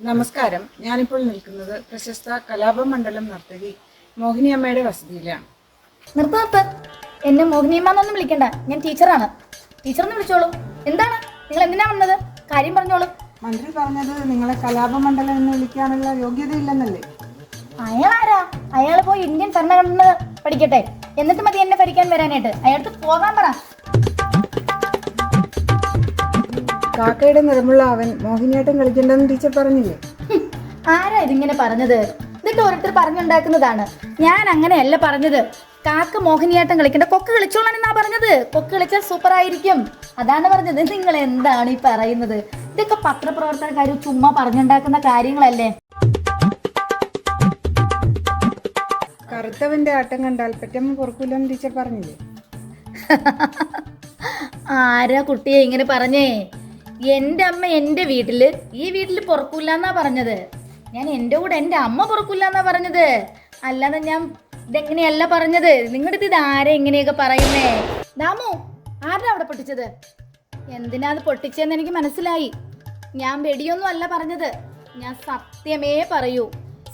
നമസ്കാരം. ഞാനിപ്പോൾ നിൽക്കുന്നത് പ്രശസ്ത കലാപമണ്ഡലം നർത്തകി മോഹിനിയമ്മയുടെ വസതിയിലാണ്. നിർത്ത് നിർത്ത്. എന്നെ മോഹിനിയമ്മന്നൊന്നും വിളിക്കണ്ട. ഞാൻ ടീച്ചറാണ്. ടീച്ചറെന്ന് വിളിച്ചോളൂ. എന്താണ്? നിങ്ങൾ എന്തിനാ വന്നത്? കാര്യം പറഞ്ഞോളൂ. മന്ത്രി പറഞ്ഞത് നിങ്ങളെ കലാപമണ്ഡലം എന്ന് വിളിക്കാനുള്ള യോഗ്യതയില്ലെന്നല്ലേ? അയാൾ ആരാ അയാൾ പോയി ഇന്ത്യൻ ഭരണഘടന പഠിക്കട്ടെ. എന്നിട്ട് മതി എന്നെ ഭരിക്കാൻ വരാനായിട്ട്. അയാൾക്ക് പോകാൻ പറ. കാക്കയുടെ നിറമുള്ള അവൻ മോഹിനിയാട്ടം കളിക്കണ്ടെന്ന് ടീച്ചർ പറഞ്ഞില്ലേ? ആരാ ഇതിങ്ങനെ പറഞ്ഞത്? ഇതൊക്കെ ഓരോരുത്തർ പറഞ്ഞുണ്ടാക്കുന്നതാണ്. ഞാൻ അങ്ങനെയല്ല പറഞ്ഞത്. കാക്ക മോഹിനിയാട്ടം കളിക്കണ്ട കൊക്ക് കളിച്ചോളാൻ എന്നാ പറഞ്ഞത്. കൊക്ക് കളിച്ചാൽ സൂപ്പർ ആയിരിക്കും അതാണ് പറഞ്ഞത്. നിങ്ങൾ എന്താണ് ഈ പറയുന്നത്? ഇതൊക്കെ പത്രപ്രവർത്തനക്കാർ ചുമ്മാ പറഞ്ഞുണ്ടാക്കുന്ന കാര്യങ്ങളല്ലേ? കറുത്തവന്റെ ആട്ടം കണ്ടാൽ പെറ്റമ്മ പൊറക്കൂലെന്ന് ടീച്ചർ പറഞ്ഞില്ലേ? ആരാ കുട്ടിയെ ഇങ്ങനെ പറഞ്ഞേ? എന്റെ അമ്മ എന്റെ വീട്ടിൽ ഈ വീട്ടിൽ പുറക്കൂല എന്നാ പറഞ്ഞത്. ഞാൻ എന്റെ കൂടെ എന്റെ അമ്മ പുറക്കൂല എന്നാ പറഞ്ഞത്. അല്ലാതെ ഞാൻ ഇതെങ്ങനെയല്ല പറഞ്ഞത്? നിങ്ങളുടെ ഇത് ആരെ എങ്ങനെയൊക്കെ പറയുന്നേ? ദാമു ആരാ അവിടെ പൊട്ടിച്ചത്? എന്തിനാ അത് പൊട്ടിച്ചതെന്ന് എനിക്ക് മനസ്സിലായി. ഞാൻ വെടിയൊന്നും അല്ല പറഞ്ഞത്. ഞാൻ സത്യമേ പറയൂ.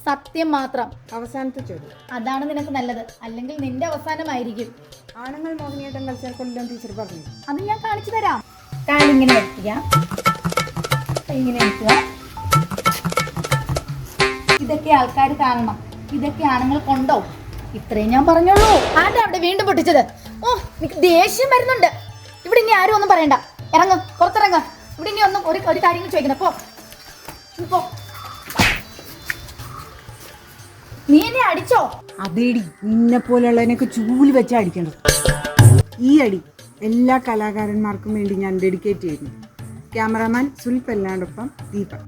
സത്യം മാത്രം. അവസാനത്തെ ചോദ്യം. അതാണ് നിനക്ക് നല്ലത്. അല്ലെങ്കിൽ നിന്റെ അവസാനമായിരിക്കും. ആണുങ്ങൾ മോഹിനിയാട്ടം കളിച്ചാൽ കൊല്ലം ടീച്ചർ പറഞ്ഞു. അത് ഞാൻ കാണിച്ചു തരാം. കാലിങ്ങനെ വെക്കുക. ഇങ്ങനെ വെക്കുക. ഇതൊക്കെ ആൾക്കാർ കാണണം. ഇതൊക്കെ ആണുങ്ങൾ കൊണ്ടോ? ഇത്രയും ഞാൻ പറഞ്ഞോളൂ ആരുടെ അവിടെ വീണ്ടും പൊട്ടിച്ചത്? ഓ എനിക്ക് ദേഷ്യം വരുന്നുണ്ട്. ഇവിടെ ഇനി ആരും ഒന്നും പറയണ്ട. ഇറങ്ങ് പുറത്തിറങ്ങ്. ഇവിടെ ഇനി ഒന്നും ഒരു ഒരു കാര്യങ്ങൾ ചോദിക്കണം പോ. പോ. നീ എന്നെ അടിച്ചോ? അതേടി. നിന്നെ പോലെയുള്ളതിനൊക്കെ ചൂൽ വെച്ചാ അടിക്കണ്ടത്. ഈ അടി. എല്ലാ കലാകാരന്മാർക്കും വേണ്ടി ഞാൻ ഡെഡിക്കേറ്റ് ചെയ്യുന്നു. ക്യാമറാമാൻ സുൽഫ് എല്ലാടൊപ്പം ദീപക്.